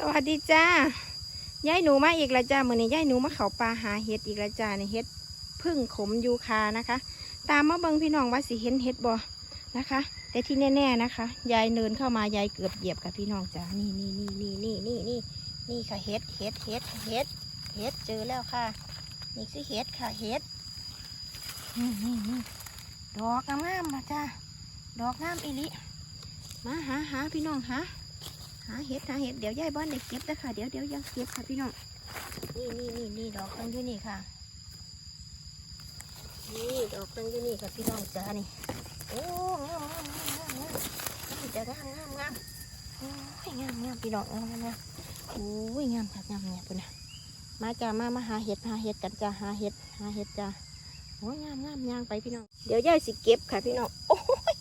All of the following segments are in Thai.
สวัสดีจ้ายายหนูมาอีกแล้วจ้ามือนี้ยายหนูมาเขาปลาหาเห็ดอีกแล้วจ้าในเห็ดพึ่งขมยูคานะคะ ตามมาเบิงพี่น้องว่าสิเห็นเห็ดบ่นะคะ แต่ที่แน่ ๆนะคะ ยายเนินเข้ามายายเกือบเหยียบกับพี่น้องจ้านี่นี่นี่นี่นี่นี่นี่นี่ค่ะเห็ดเห็ดเห็ดเห็ดเห็ดเจอแล้วค่ะ นี่คือเห็ดค่ะเห็ดนี่นี่นี่ดอกงามๆมาจ้าดอกงามอีลิมาหาหาพี่น้องหา หาเห็ดหาเห็ดเดี๋ยวยายบ้านได้เก็บนะคะเดี๋ยวเดี๋ยวยังเก็บค่ะพี่น้องนี่นี่นี่นี่ดอกตั้งอยู่นี่ค่ะ นี่ดอกตั้งอยู่นี่ค่ะพี่น้องจ้านี่โอ้งามงามงามงามจะงามงามงามโอ้ยงามงามพี่น้องงามงามโอ้ยงามค่ะงามเนี่ยปุ่นนะมาจ้ามามาหาเห็ดหาเห็ดกันจ้าหาเห็ดหาเห็ดจ้าโอ้ยงามงามยางไปพี่น้องเดี๋ยวยายสิเก็บค่ะพี่น้องโอ้ย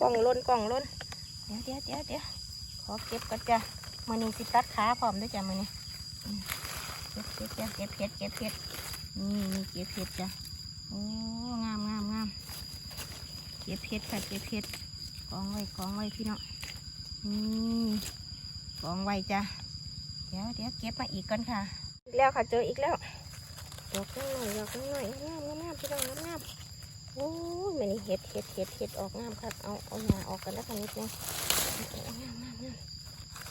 กล่องล้นกล่องล้นเดี๋ยวเดี๋ยวเดี๋ยวเดี๋ยว อเก็บก่อนจ้ะมือนี้สิตัดขาพร้อมด้วยจ้ะมือนี้เก็บเก็บจ้ะเก็บเห็ดเก็บเห็ดนี่นี่เก็บเห็ดจ้ะโอ้งามงามงามเก็บเห็ดค่ะเก็บเห็ดกองไว้กองไว้พี่น้องนี่กองไว้จ้ะเดี๋ยวเดี๋ยวเก็บมาอีกก่อนค่ะแล้วค่ะเจออีกแล้วดอกน้อยดอกน้อยงามงามงามพี่น้องงามงามโอ้ยมันนี่เห็ดเห็ดเห็ดเห็ดออกงามค่ะเอาเอาหญ้าออกกันแล้วกันนิดนึงงามงามงาม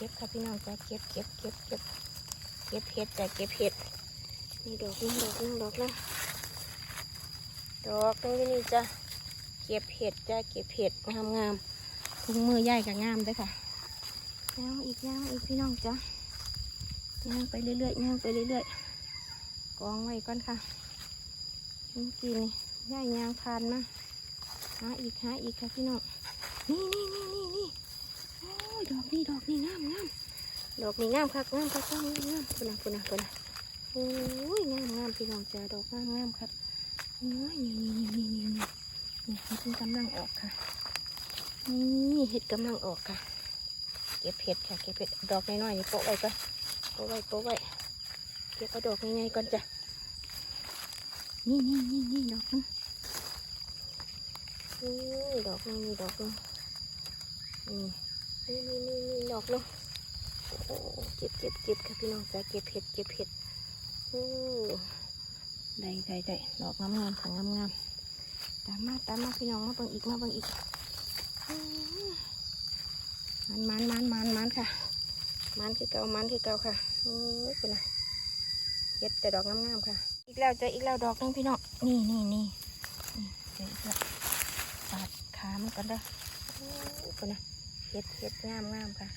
เก็บค่ะพี่น้องจ้ะเก็บเก็บเก็บเก็บเก็บเห็ดจ้ะเก็บเห็ดนี่ดอกนึงดอกนึงดอกนึงดอกนึงที่นี่จ้ะเก็บเห็ดจ้ะเก็บเห็ดงามงามถุงมือใหญ่กับงามด้วยค่ะย่างอีกย่างอีกพี่น้องจ้ะย่างไปเรื่อยๆย่างไปเรื่อยๆกองไว้ก่อนค่ะเมื่กี้นี่ย่ายยางผ่านมาหาอีกหาอีกค่ะพี่น้องนี่นี่นี่ อกนี่ดอกนี่งามงามดอกนี่งามครับงามครับงามงามงามปุ่นนะปุ่นนะปุ่นนะโอ้ยงามงามพี่น้องจ้าดอกงามงามครับโอ้ยนี่นี่นี่นี่นี่นี่เห็ดกำลังออกค่ะนี่เห็ดกำลังออกค่ะ เก็บเห็ดค่ะเก็บเห็ดดอกน้อยๆนี่โปะไว้ก่อนโปะไว้โปะไว้เก็บเอาดอกง่ายๆก่อนจ้ะนี่นี่นี่นี่ดอกนึงนี่ดอกนึงนี่ดอกนึงนี่นี่นี่นี่ ดอกเนาะโอ้เก็บเก็บเก็บค่ะพี่น้องจ้าเก็บเห็ดเก็บเห็ดโอ้ได้ได้ได้ดอกงามงามๆค่ะงามงามๆตามมาตามมาพี่น้องมาเบิ่งอีกมาเบิ่งอีกมันมันมันมันมันค่ะ มันคือเก่ามันคือเก่าค่ะโอ้ยคุณนะเห็ดแต่ดอกงามๆค่ะ อีกแล้วเจออีกแล้วดอกนึงพี่น้องนี่นี่นี่เจออีกแล้วปาดขามันกันเด้อโอ้ยคุณนะ เห็ดเห็ดงามงามค่ะ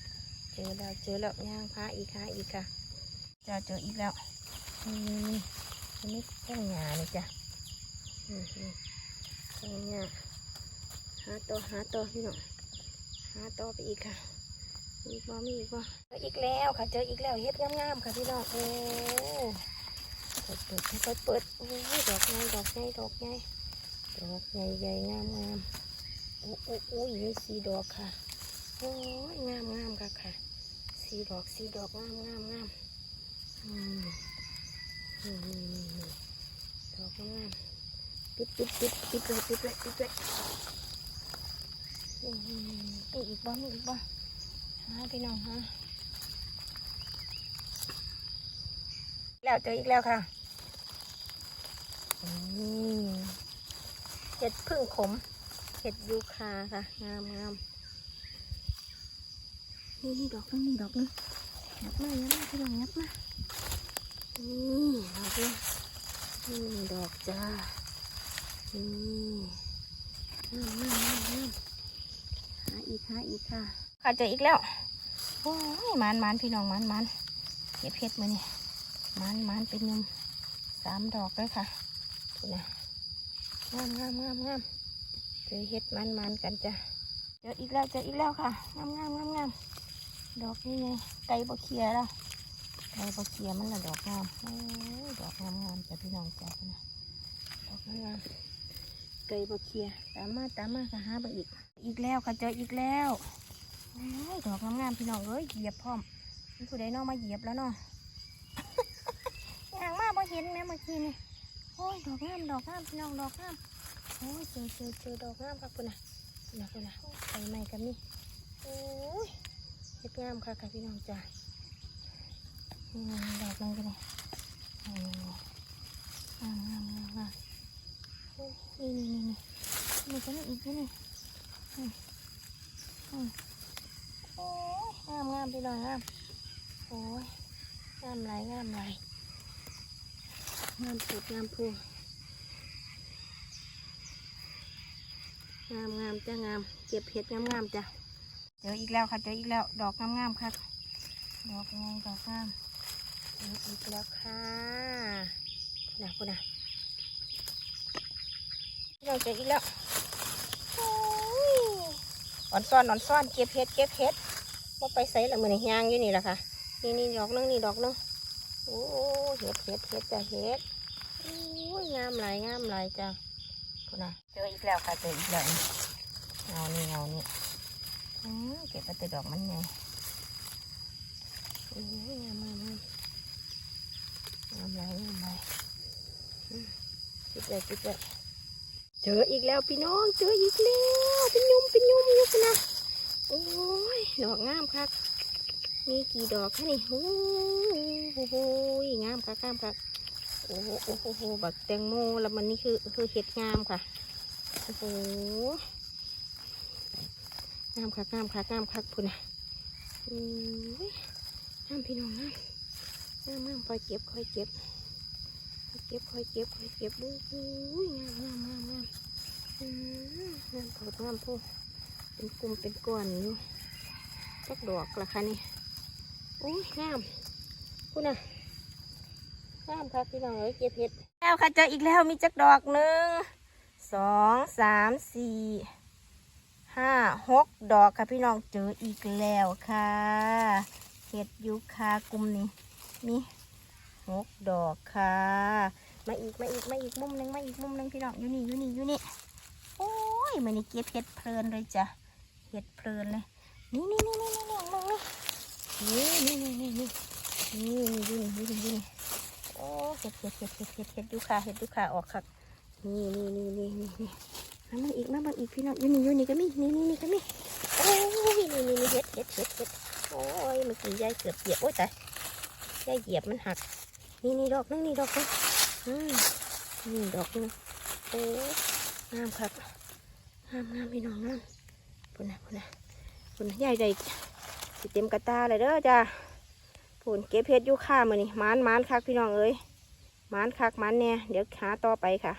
เจอแล้วเจอแล้วย่างพาอีกค่ะอีกค่ะจะเจออีกแล้วนี่นี่อันนี้แข้งหยานี่จ้ะอืมอืมแข้งหยาหาต่อหาต่อพี่น้องหาต่อไปอีกค่ะมีอีกบ่มีอีกบ่เจออีกแล้วค่ะ เจออีกแล้วเห็ดงามๆค่ะพี่น้องโอ้เปิดเปิดค่อยๆเปิดโอ้ยดอกใหญ่ดอกใหญ่ดอกใหญ่ดอกใหญ่ใหญ่งามงามอู้อู้อู้มีสีดอกค่ะ โอ้ยงามงามค่ะค่ะ สีดอกสีดอกงามงามงามอืมนี่นี่นี่นี่ดอกงามปิดปิดปิดปิดเลยปิดเลยปิดเลยนี่นี่นี่นี่อีกบ้างอีกบ้างหาพี่น้องฮะแล้วเจออีกแล้วค่ะอืมเห็ดพึ่งขม เห็ดยูคาค่ะ งามงาม นี่นี่ดอกนึงนี่ดอกนึงยับมายับมาพี่น้องยับมานี่ดอกนึงนี่ดอกจ้านี่งามงามงามงามหาอีกหาอีกค่ะค่ะเจออีกแล้วโอ้ยมันมันพี่น้องมันมันเก็บเพชรมาเนี่ยมันมันเป็นยมสามดอกเลยค่ะดูนะงามงามงามงามเจอเห็ดมันมันกันจ้ะเจออีกแล้วเจออีกแล้วค่ะงามงามงามงาม ดอกนี่ไงไก่บะเคียแล้วไก่บะเคียมันละดอกงามดอกงามงามจะพี่น้องจ้ะนะดอกงามงไก่บะเคียตามมาตามมาค่ะหาไปอีก อีกแล้วค่ะเจออีกแล้วดอกงามงามพี่น้องเอ้ยเหยียบพร้อมมีผู้ใดเนอกมาเหยียบแล้วเนาะอย่างมากพอเห็นแม่เมื่อกี้นี่โอ้ยดอกงามดอกงามพี่น้องดอกงามโอ้ยเจอเจอเจอดอกงามครับคุณน่ะนะคุณน่ะไฟไหม้กันนี่โอ้ย เฮ็ดงามค่ะค่ะพี่น้องจ้านี่ดอกนึงกันเลยงามงามงามงามโอ้นี่นี่นี่นี่นี่ก็นี่อีกนี่นี่อืมอืมโอ้ยงามงามพี่น้องงามโอ้ยงามไหลายงามไหลายงามสุดงามพูงามงามจ้างามเก็บเห็ดงามงามจ้ะ เจออีกแล้วค่ะ เจออีกแล้ว ดอกงามงามค่ะ ดอกงามดอกงามเจออีกแล้วค่ะนะคุณน่ะเราเจออีกแล้วโอ้ยอ่อนซ่อนอ่อนซ่อนเก็บเห็ดเก็บเห็ดว่าไปใส่ละมือนี่ยางอยู่นี่แหละค่ะ นี่นี่ดอกนึงนี่ดอกนึงโอ้เห็ดเห็ดเห็ดจ้ะเห็ดโอ้ยงามหลายงามหลายจ้ะคุณน่ะเจออีกแล้วค่ะเจออีกแล้วเงานี่เงานี่ เก็บไปแต่ดอกมันไงโอ้ยงามามามงามหลยงามหลยจิบเลยจิบเลยเจออีกแล้วพี่น้อง เจออีกแล้วเป็นยุ่มเป็นยุ่มยู่คุณนะโอ้ย ดอกงามครับมีกี่ดอกคะนี่โอ้โหงามค่ะงามค่ะโอ้โหโอ้โหโอ้โหบักแตงโมแล้วมันนี่คือคือเห็ดงามค่ะ โอ้โห งามค่ะงามค่ะงามค่ะพุ่นนะงามพี่น้องงามงามงามคอยเก็บคอยเก็บคอยเก็บคอยเก็บคอยเก็บโอ้โหงามงามงามงามงามเขางามพูเป็นกลุ่มเป็นก้อนอยู่จักดอกละค่ะนี่โอ้ยงามพูนะงามค่ะพี่น้องเอ้ยเก็บเห็ดแล้วค่ะเจออีกแล้วมีจักดอกหนึ่งสองสามสี่ ห้าหกดอกค่ะพี่น้องเจออีกแล้วค่ะเห็ดยูคากลุ่มนี้มีหกดอกค่ะ มาอีกมาอีกมาอีกมุมหนึ่งมาอีกมุมหนึ่งพี่น้องอยู่นี่อยู่นี่อยู่นี่โอ้ยมันนี่เก็บเห็ดเพลินเลยจ้ะเห็ดเพลินเลยนี่นี่นี่นี่นี่นี่นี่นี่นี่นี่นี่นี่นี่นี่นี่นี่นี่นี่โอ้เห็ดเห็ดเห็ดเห็ดเห็ดเห็ดดูขาเห็ดดูขาออกครับนี่นี่นี่นี่นี่ นี่มามาอีกพี่น้องอยู่นี่อยู่นี่ก็มีนี่นี่นี่ก็มีโอ้ยนี่นี่นี่เห็ดเห็ดเห็ดเห็ดโอ้ยเมื่อกี้ยายเกือบเหยียบโอ้ยแต่ยายเหยียบมันหัก นี่นี่ดอกนึงนี่ดอกนึงอืมนี่ดอกนึงโอ้งามครับงามงามพี่น้องงามปุ่นนะปุ่นนะปุ่นนะยายได้สิเต็มกระตาเลยเด้อจ้าผุนเก็บเพชรอยู่ข้ามือนี่มานมานคักพี่น้องเอ้ยมานคักมานเนี่ยเดี๋ยวหาต่อไปค่ะ